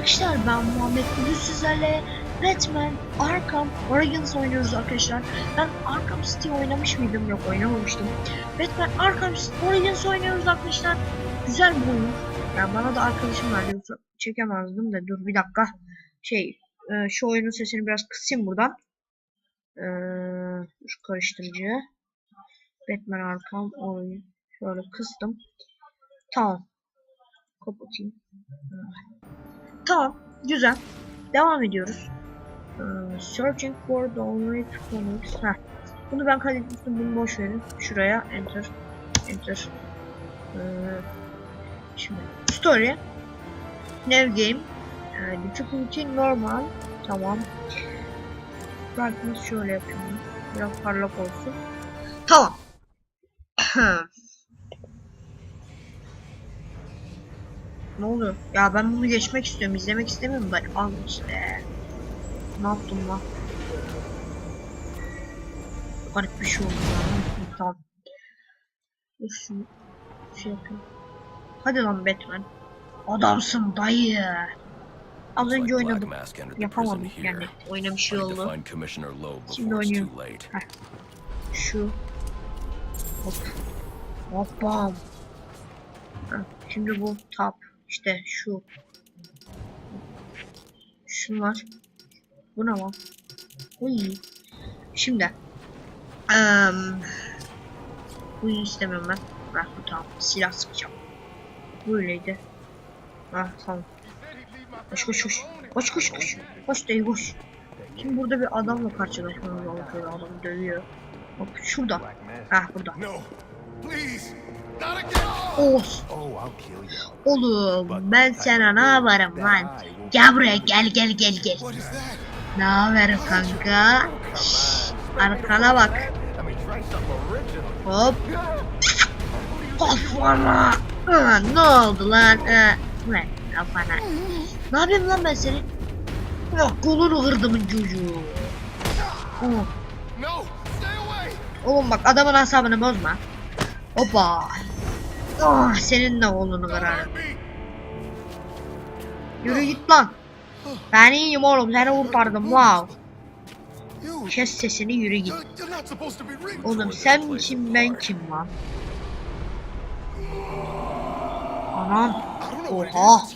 arkadaşlar ben Muhammed bugün sizlerle Batman Arkham Origins oynuyoruz arkadaşlar. Ben Arkham City oynamış mıydım? Yok oynamamıştım. Batman Arkham Origins oynuyoruz arkadaşlar. Güzel bir oyun. Yani bana da arkadaşım verdi yoksa çekemezdim de dur bir dakika. Şey e, şu oyunun sesini biraz kısayım buradan. E, şu karıştırıcı. Batman Arkham oyun. Şöyle kıstım. Tamam. Kapatayım. Tamam. Güzel. Devam ediyoruz. Ee, searching for only comics. Heh. Bunu ben kaydetmiştim. Bunu boş verin. Şuraya enter. Enter. Ee, şimdi story. New game. Ee, difficulty normal. Tamam. Brightness şöyle yapayım. Biraz parlak olsun. Tamam. Ne oluyor? Ya ben bunu geçmek istiyorum. izlemek istemiyorum da. Al işte. Ne yaptım lan? Garip bir şey oldu ya. Tamam. Dur şunu şey yapayım. Hadi lan Batman. Adamsın dayı. Az önce Yapamadım prison yani. Oyuna bir şey oldu. Şimdi oynuyorum. Heh. Şu. Hop. Hop bam. Şimdi bu tap. İşte şu. Şunlar. Bu ne lan? Uy. Şimdi. Eee bunu istemiyorum ben. Bırak bu tamam. Silah sıkacağım. Böyleydi. Ah tamam. Koş koş koş. Koş koş koş. Koş dayı koş. Şimdi burada bir adamla karşılaşmamız. Böyle adam dövüyor. Bak şurada. Ah burada. Oh, you. Oğlum ben sana ne yaparım lan? Gel buraya gel gel gel gel. Ne haber kanka? Şşş, arkana bak. Hop. Kafana. Aa, ne oldu lan? Aa, Lan kafana. Ne yapayım lan ben senin? Yok kolunu kırdımın çocuğu. Oh. Oğlum bak adamın asabını bozma. Hoppa. Oh, senin de Don't kırarım. Yürü git lan. Ben iyiyim oğlum seni kurtardım wow. Kes sesini yürü git. Oğlum sen kim ben kim lan? Anam. Oha.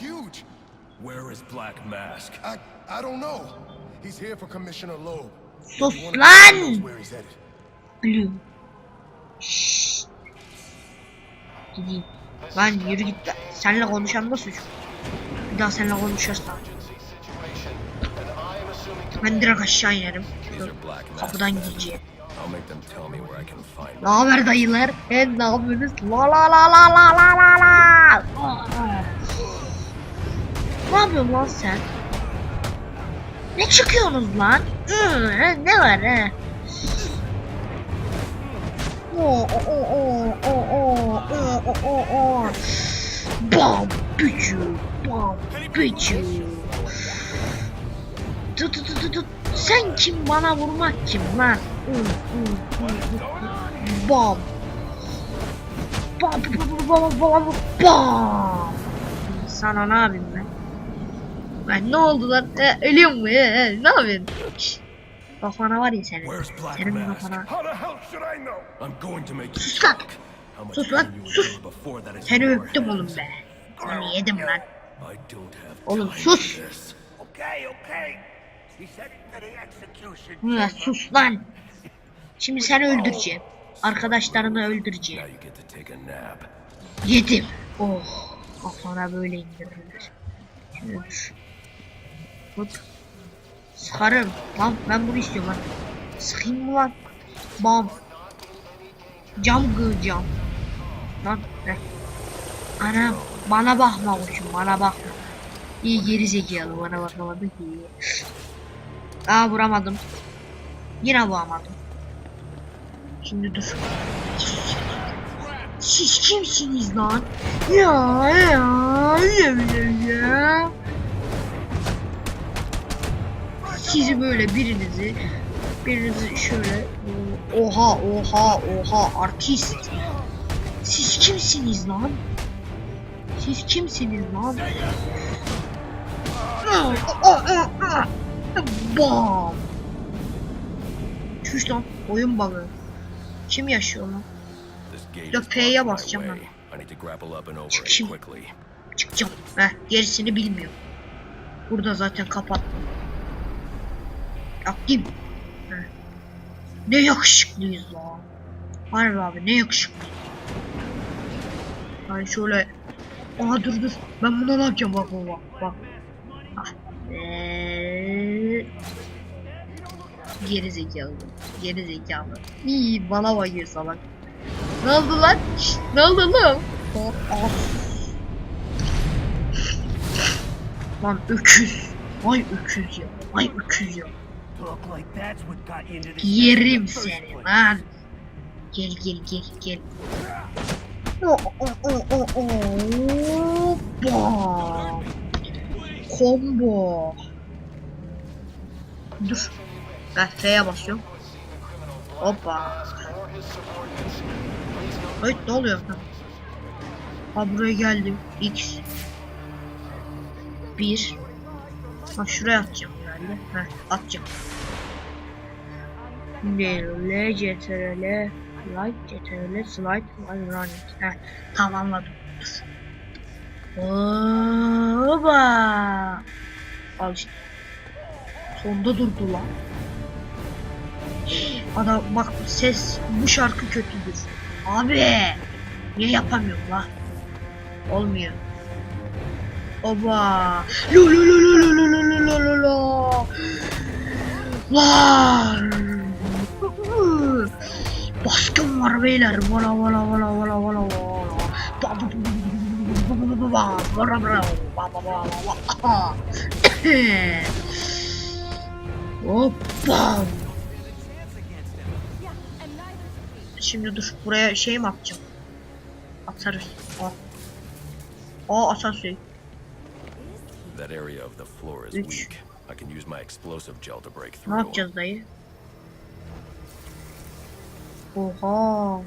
Where is Black Mask? I, I don't know. He's here for Commissioner Loeb. Sus lan. Blue. Şşş. Gideyim. Lan yürü git lan. Seninle konuşan da suç. Bir daha seninle konuşursam. Ben direkt aşağı inerim. Kapıdan gireceğim. Ne haber dayılar? He ne yapıyorsunuz? La la la la la la la la. Ne yapıyorsun lan sen? Ne çıkıyorsunuz lan? Ne var he? Oo oo oo oo oo. Bam biçu. Bam biçu. Tut tut tut tut. Sen kim bana vurmak kim lan? Bam. Bam bam bam bam. Sana ne yapayım ben? Ben ne oldu lan? E, ölüyor mu? E, ne yapıyorsun? Kafana var ya senin. Senin kafana. Sus lan. Sus lan. Sus. Seni öptüm oğlum be. Seni yedim lan. Oğlum sus. Ya sus lan. Şimdi seni öldüreceğim. Arkadaşlarını öldüreceğim. Yedim. Oh. Kafana böyle indirilir. Öldür. Hop. Sıkarım. Lan ben bunu istiyorum lan. Sıkayım mı lan? Bam. Cam kıracağım. Lan ver. Anam bana bakma koçum bana bakma. İyi geri zekalı bana bakamadı ki. Aa vuramadım. Yine vuramadım. Şimdi dur. Siz kimsiniz lan? Ya ya ya ya ya. kişi böyle birinizi birinizi şöyle oha oha oha artist. Siz kimsiniz lan? Siz kimsiniz lan? Bam. Çüş lan oyun bug'ı kim yaşıyor lan? Ya P'ye basacağım ben. Çıkayım çıkacağım. Heh gerisini bilmiyorum. Burada zaten kapattım. Heh. Ne yakışıklıyız lan. Harbi abi ne yakışıklı. Yani şöyle Aha dur dur. Ben buna ne yapacağım bak bak bak. bak. Ah. Eee... Geri zekalı. Geri zekalı. İyi bana bakıyor salak. Ne oldu lan? Şşt, ne oldu lan? Oh, ah. Lan öküz. Vay öküz ya. Vay öküz ya. Yerim seni lan. Gel gel gel gel. Oh, oh, oh, oh, oh. Combo. Dur. Ben F'ye basıyorum. Hoppa. Hayır ne oluyor? Ha. Buraya geldim. X. 1. Ha şuraya atacağım herhalde. Heh atacağım. L, CTRL, Light, CTRL, Slide, While Running. Heh, tamam anladım. Oba! Al işte. Sonda durdu lan. Adam bak ses bu şarkı kötüdür. Abi! Niye yapamıyorum la? Olmuyor. Oba! Lo lo lo lo lo lo lo la la la. Lan. Baskın var beyler. Vala vala vala vala vala vala. Hoppa. Şimdi dur buraya şey mi atacağım? Atarız. Aa, Aa asansör. That area of the floor is weak. I can use my explosive gel to break Ne through. yapacağız dayı? Oha.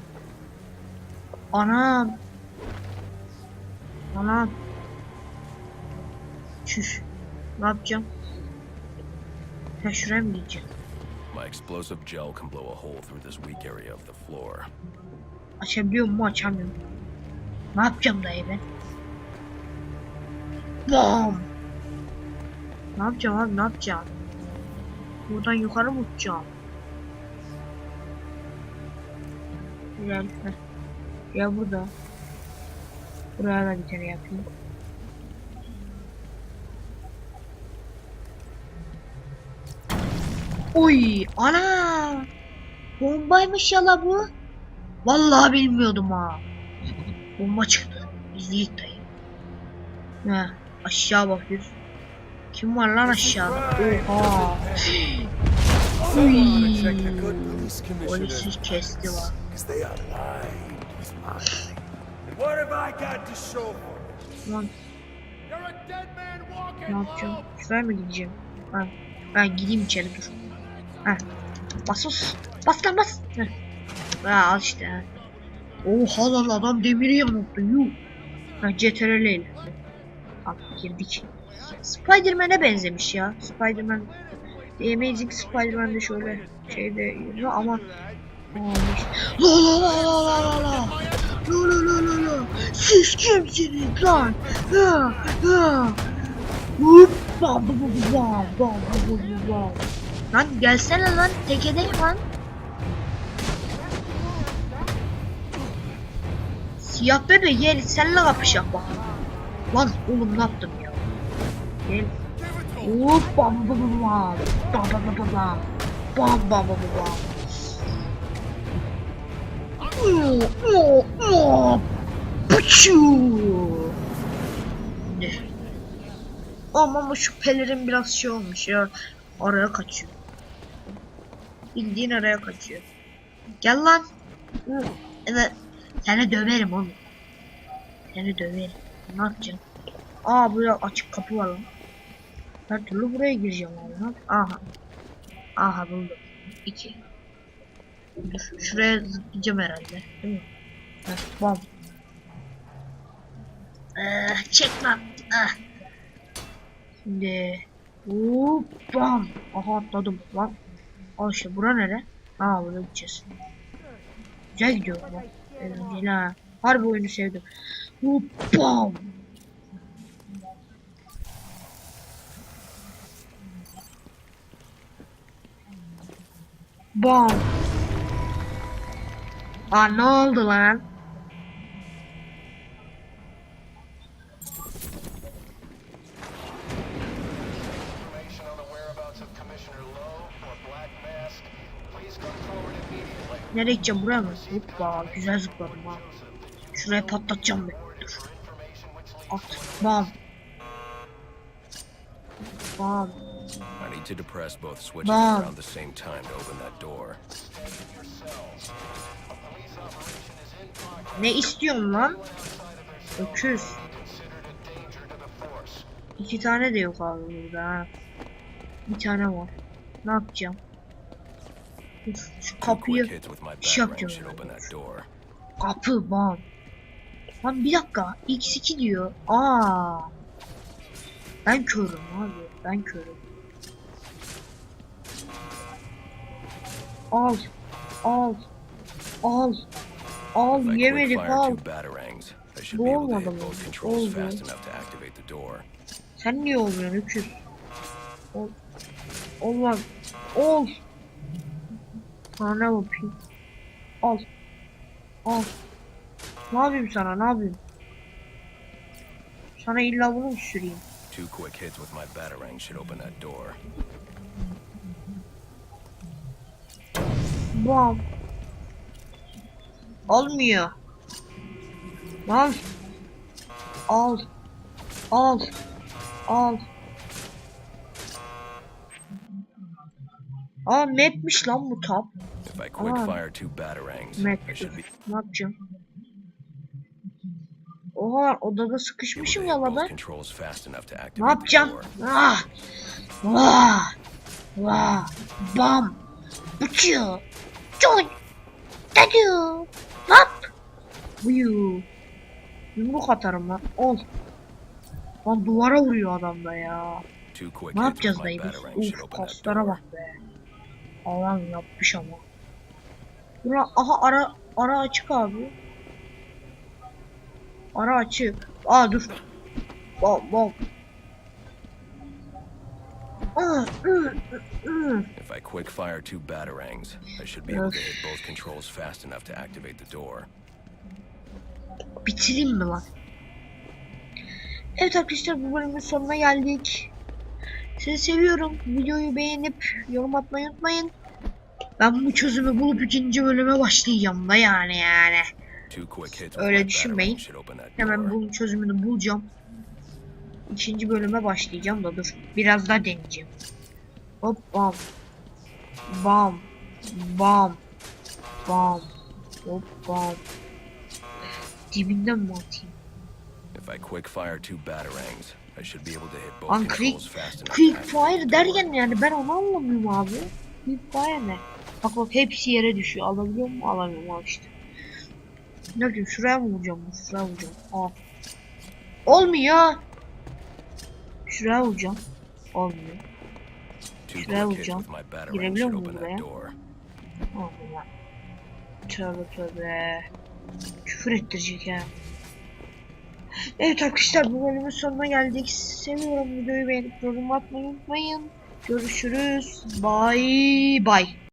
Anam. Anam. Çüş. Ne yapacağım? Ha şuraya mı gideceğim? My explosive gel can blow a hole through this weak area of the floor. Açabiliyor mu açamıyorum. Ne yapacağım dayı ben? Bam. Ne yapacağım abi ne yapacağım? Buradan yukarı mı uçacağım? Güzel. Ya burada. Buraya da bir tane yapayım. Oy ana! Bombaymış ya la bu. Vallahi bilmiyordum ha. Bomba çıktı. İzleyik dayı. Ha, aşağı bakıyoruz. Kim var lan aşağıda? Oha. Uy. Polisi kesti var. What have I got to show for it? Lan ne yapacağım? Şuraya mı gideceğim? Ha, ben gideyim içeri dur. Ha. Bas bas. Bas lan bas. Heh. Ha al işte. ha. Oha lan adam demiri yamulttu. Yuh. Ha CTRL ile. Al girdik. Spider-Man'e benzemiş ya. Spider-Man Amazing Spider-Man'de şöyle şeyde yürüyor ama olmuş. La la la la la la la. La la la la la. Siz kimsiniz lan? Ha ha. Hop. Bam bam bam bam bam bam. Lan gelsene lan tekedeyim lan. Siyah bebe gel senle kapışak bak. Lan oğlum ne yaptım ya? Gel. Hop bam bam bam bam. Bam bam bam bam bam. Bam bam bam bam? Ama ama şu pelerin biraz şey olmuş ya. Araya kaçıyor. Bildiğin araya kaçıyor. Gel lan. Evet. Seni döverim oğlum. Seni döverim. Ne yapacaksın? Aa burada açık kapı var lan. Her türlü buraya gireceğim yap- Aha. Aha buldum. İki. Şuraya zıplayacağım herhalde. Değil mi? Heh, bam. Ee, çek lan. Ah. Şimdi hop bam. Aha atladım lan. Al işte bura nere? Ha buraya gideceğiz. Güzel gidiyor bak. Eğlenceli ha. Harbi oyunu sevdim. Hop bam. Bam. Aa ne oldu lan? Nereye gideceğim buraya mı? Hoppa güzel zıpladım ha. Şuraya patlatacağım ben. Dur. At. Bam. Bam. To depress both switches Mom. around the same time to open that door. Ne istiyorsun lan? Öküz. İki tane de yok abi burada ha. Bir tane var. Ne yapacağım? Dur, şu kapıyı şey yapacağım. Kapı bam. Lan bir dakika. X2 diyor. Aa. Ben körüm abi. Ben körüm. Al. Al. Al. Al. If I Yemedik al. two batarangs, I should Bu be able to olmadı mı? controls Oldu. fast enough to activate the door. Sen niye olmuyorsun öküz? Ol. Ol lan. Ol. Sana ne yapayım? Al. Al. Ne yapayım sana ne yapayım? Sana illa bunu mu süreyim? Two quick hits with my batarang should open that door. Bam. Olmuyor. Al. Al. Al. Al. Aa mapmiş lan bu tab. If I quick fire two batarangs. I should be Ne yapacağım? Oha odada sıkışmışım enough to activate Ne yapacağım? Ah! Vah! Vah! Bam! Bıçıyor! Çoy! Dadıyor! Hop! Buyu! Yumruk atarım lan. Ol! Lan duvara vuruyor adam da ya. Ne yapacağız dayı biz? Uf kaslara bak be. Alan yapmış ama. Bura aha ara ara açık abi. Ara açık. Aa dur. Bom bom. If I quick fire two batarangs, I should be able to hit both controls fast enough to activate the door. Bitireyim mi lan? Evet arkadaşlar bu bölümün sonuna geldik. Sizi seviyorum. Videoyu beğenip yorum atmayı unutmayın. Ben bu çözümü bulup ikinci bölüme başlayacağım da yani yani. Öyle düşünmeyin. Hemen bunun çözümünü bulacağım. İkinci bölüme başlayacağım da dur. Biraz daha deneyeceğim. Hop bam. Bam. Bam. Bam. Hop bam. Dibinden mi atayım? If I quick fire two batarangs, I should be able to hit both Lan quick, quick fire derken yani ben onu anlamıyorum abi. Quick fire ne? Bak bak hepsi yere düşüyor. Alabiliyor mu? Alamıyorum al işte. Ne yapayım? Şuraya mı vuracağım? Şuraya vuracağım. Aa. Olmuyor. Şuraya vuracağım. Olmuyor. Şuraya vuracağım. Girebiliyor muyum buraya? Olmuyor. Tövbe tövbe. Küfür ettirecek ha. Evet arkadaşlar bu bölümün sonuna geldik. Seviyorum videoyu beğenip yorum atmayı unutmayın. Görüşürüz. Bye bye.